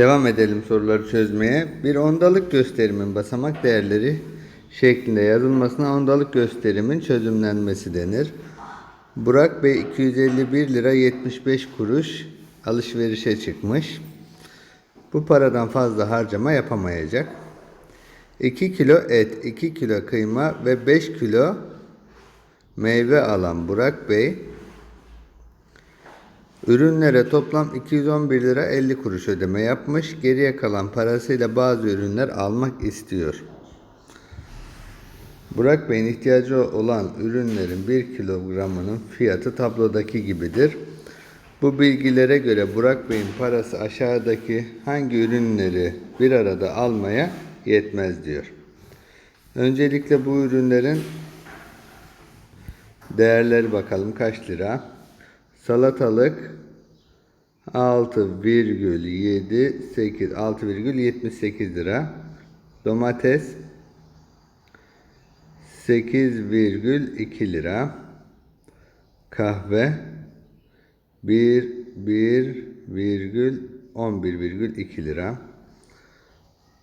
Devam edelim soruları çözmeye. Bir ondalık gösterimin basamak değerleri şeklinde yazılmasına ondalık gösterimin çözümlenmesi denir. Burak Bey 251 lira 75 kuruş alışverişe çıkmış. Bu paradan fazla harcama yapamayacak. 2 kilo et, 2 kilo kıyma ve 5 kilo meyve alan Burak Bey Ürünlere toplam 211 lira 50 kuruş ödeme yapmış. Geriye kalan parasıyla bazı ürünler almak istiyor. Burak Bey'in ihtiyacı olan ürünlerin 1 kilogramının fiyatı tablodaki gibidir. Bu bilgilere göre Burak Bey'in parası aşağıdaki hangi ürünleri bir arada almaya yetmez diyor. Öncelikle bu ürünlerin değerleri bakalım kaç lira? Salatalık 6,78 6,78 lira. Domates 8,2 lira. Kahve 1 1,11,2 lira.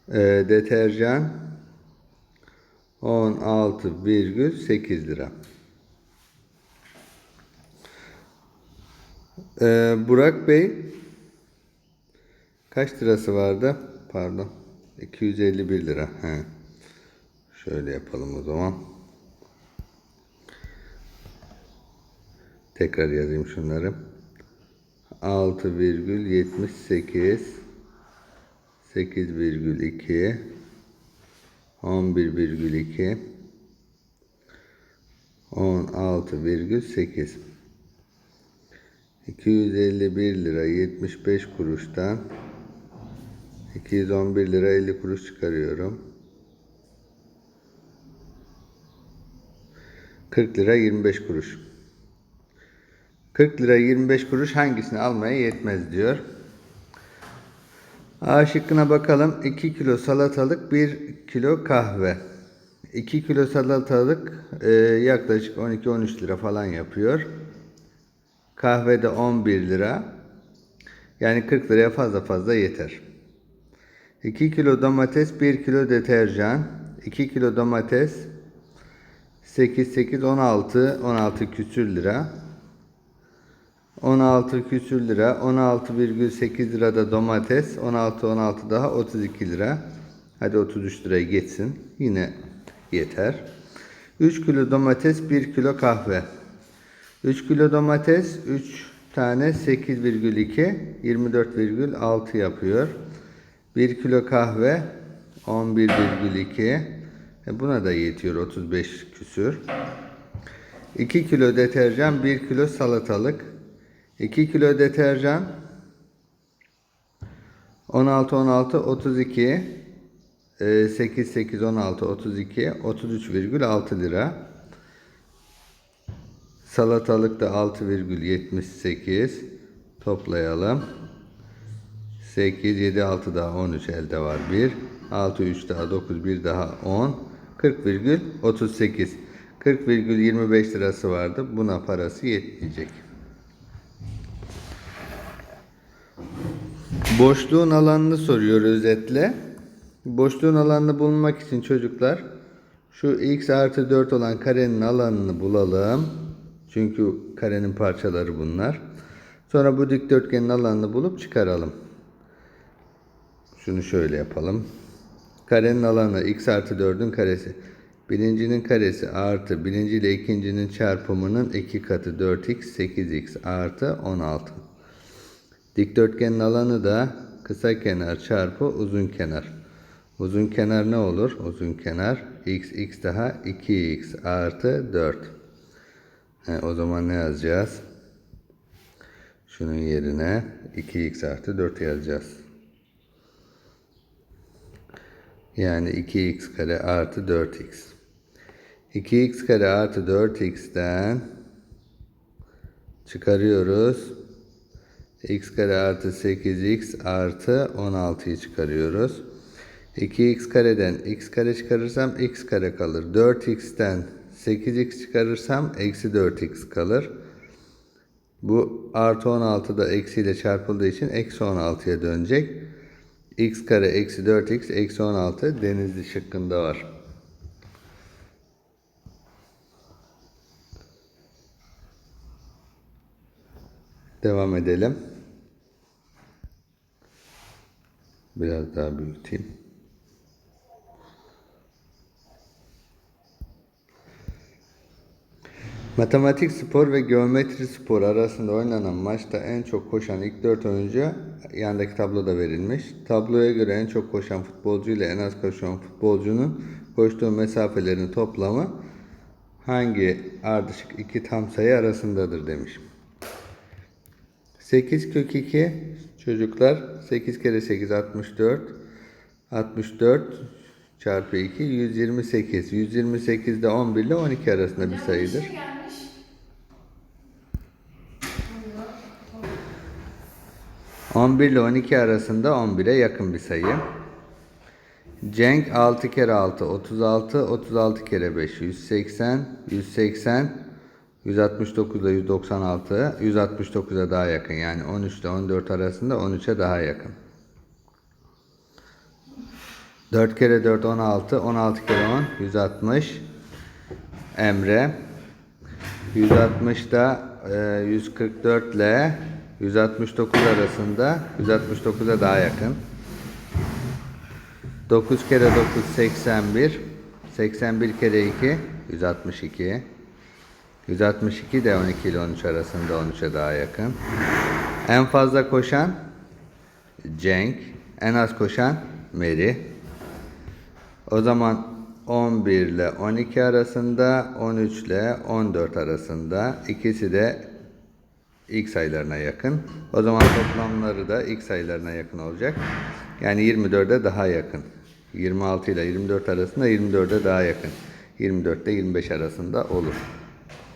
Ee, deterjan 16,8 lira. Ee, Burak Bey kaç lirası vardı? Pardon. 251 lira. He. Şöyle yapalım o zaman. Tekrar yazayım şunları. 6,78 8,2 11,2 16,8 251 lira 75 kuruştan 211 lira 50 kuruş çıkarıyorum. 40 lira 25 kuruş. 40 lira 25 kuruş hangisini almaya yetmez diyor. A şıkkına bakalım. 2 kilo salatalık, 1 kilo kahve. 2 kilo salatalık e, yaklaşık 12-13 lira falan yapıyor. Kahvede 11 lira. Yani 40 liraya fazla fazla yeter. 2 kilo domates, 1 kilo deterjan, 2 kilo domates 8 8 16 16 küsür lira. 16 küsür lira, 16,8 lira da domates, 16 16 daha 32 lira. Hadi 33 liraya geçsin. Yine yeter. 3 kilo domates, 1 kilo kahve. 3 kilo domates 3 tane 8,2 24,6 yapıyor. 1 kilo kahve 11,2 e buna da yetiyor 35 küsür. 2 kilo deterjan 1 kilo salatalık 2 kilo deterjan 16 16 32 8 8 16 32 33,6 lira. Salatalık da 6,78 toplayalım. 8, 7, 6 daha 13 elde var 1. 6, 3 daha 9, 1 daha 10. 40,38. 40,25 lirası vardı. Buna parası yetmeyecek. Boşluğun alanını soruyor özetle. Boşluğun alanını bulmak için çocuklar şu x artı 4 olan karenin alanını bulalım. Çünkü karenin parçaları bunlar. Sonra bu dikdörtgenin alanını bulup çıkaralım. Şunu şöyle yapalım. Karenin alanı x artı 4'ün karesi. Birincinin karesi artı birinci ile ikincinin çarpımının iki katı 4x 8x artı 16. Dikdörtgenin alanı da kısa kenar çarpı uzun kenar. Uzun kenar ne olur? Uzun kenar x x daha 2x artı 4. He, o zaman ne yazacağız? Şunun yerine 2x artı 4 yazacağız. Yani 2x kare artı 4x. 2x kare artı 4x'ten çıkarıyoruz. x kare artı 8x artı 16'yı çıkarıyoruz. 2x kareden x kare çıkarırsam x kare kalır. 4x'ten 8x çıkarırsam eksi 4x kalır. Bu artı 16 da eksiyle çarpıldığı için eksi 16'ya dönecek. x kare eksi 4x eksi 16 denizli şıkkında var. Devam edelim. Biraz daha büyüteyim. Matematik spor ve geometri spor arasında oynanan maçta en çok koşan ilk 4 oyuncu yandaki tabloda verilmiş. Tabloya göre en çok koşan futbolcu ile en az koşan futbolcunun koştuğu mesafelerin toplamı hangi ardışık iki tam sayı arasındadır demiş. 8 kök 2 çocuklar 8 kere 8 64 64 çarpı 2 128 128 de 11 ile 12 arasında bir sayıdır. 11 ile 12 arasında 11'e yakın bir sayı. Cenk 6 kere 6 36 36 kere 5 180 180 169 ile 196 169'a daha yakın yani 13 ile 14 arasında 13'e daha yakın. 4 kere 4 16 16 kere 10 160 Emre 160 da e, 144 ile 169 arasında 169'a daha yakın. 9 kere 9 81 81 kere 2 162 162 de 12 ile 13 arasında 13'e daha yakın. En fazla koşan Cenk, en az koşan Mary. O zaman 11 ile 12 arasında, 13 ile 14 arasında ikisi de ilk sayılarına yakın. O zaman toplamları da ilk sayılarına yakın olacak. Yani 24'e daha yakın. 26 ile 24 arasında 24'e daha yakın. 24 ile 25 arasında olur.